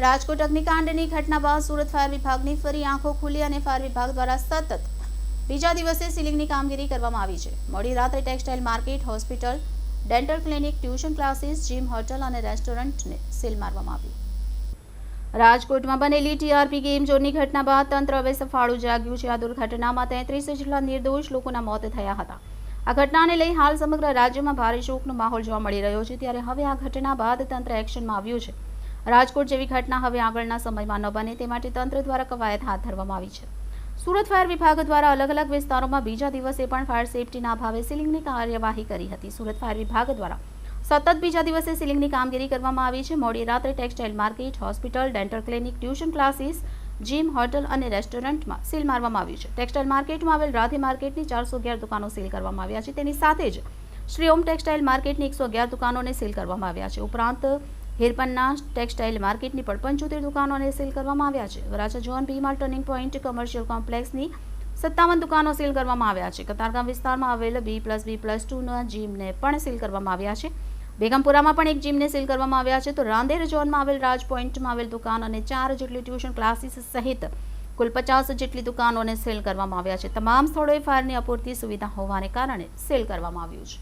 રાજકોટ અગ્નિકાંડની ઘટના બાદ સુરત ફાયર વિભાગની ફરી આંખો ખુલી અને ફાયર વિભાગ દ્વારા સતત બીજા દિવસે સીલિંગની કામગીરી કરવામાં આવી છે. મોડી રાત્રે textile market, hospital, dental clinic, tuition classes, gym, hotel અને રેસ્ટોરન્ટને સીલ મારવામાં આવી. રાજકોટમાં બનેલી ટીઆરપી ગેમ ઝોનની ઘટના બાદ તંત્ર હવે સફાળું જાગ્યું છે. આ દુર્ઘટનામાં તેત્રીસ જેટલા નિર્દોષ લોકોના મોત થયા હતા. આ ઘટનાને લઈ હાલ સમગ્ર રાજ્યમાં ભારે શોકનો માહોલ જોવા મળી રહ્યો છે. ત્યારે હવે આ ઘટના બાદ તંત્ર એક્શનમાં આવ્યું છે. રાજકોટ જેવી ઘટના હવે આગળના સમયમાં ન બને તે માટે તંત્ર દ્વારા કવાયત હાથ ધરવામાં આવી છે. સુરત ફાયર વિભાગ દ્વારા અલગ અલગ વિસ્તારોમાં બીજા દિવસે પણ ફાયર સેફટીના અભાવે સીલિંગની કાર્યવાહી કરી હતી. સુરત ફાયર વિભાગ દ્વારા સતત બીજા દિવસે સીલિંગની કામગીરી કરવામાં આવી છે. મોડી રાત્રે textile market, hospital, dental clinic, tuition classes, gym, hotel અને રેસ્ટોરન્ટમાં સીલ મારવામાં આવ્યું છે. ટેક્સટાઇલ માર્કેટમાં આવેલ રાધે માર્કેટની ચારસો અગિયાર દુકાનો સીલ કરવામાં આવ્યા છે. તેની સાથે જ શ્રી ઓમ ટેક્સટાઇલ માર્કેટની એકસો અગિયાર દુકાનોને સીલ કરવામાં આવ્યા છે. ઉપરાંત હિરપનના ટેક્સટાઇલ માર્કેટની પણ પંચોતેર દુકાનોને સીલ કરવામાં આવ્યા છે. Varachha zone Bhimal turning point commercial કોમ્પ્લેક્સની સત્તાવન દુકાનો સીલ કરવામાં આવ્યા છે. કતારગામ વિસ્તારમાં આવેલ બી પ્લસ બી પ્લસ ટુના જીમને પણ સીલ કરવામાં આવ્યા છે. બેગમપુરામાં પણ એક જીમને સીલ કરવામાં આવ્યા છે. તો રાંદેર ઝોનમાં આવેલ રાજ પોઈન્ટમાં આવેલ દુકાન અને ચાર જેટલી ટ્યુશન ક્લાસીસ સહિત કુલ પચાસ જેટલી દુકાનોને સીલ કરવામાં આવ્યા છે. તમામ સ્થળોએ ફાયરની અપૂરતી સુવિધા હોવાને કારણે સીલ કરવામાં આવ્યું છે.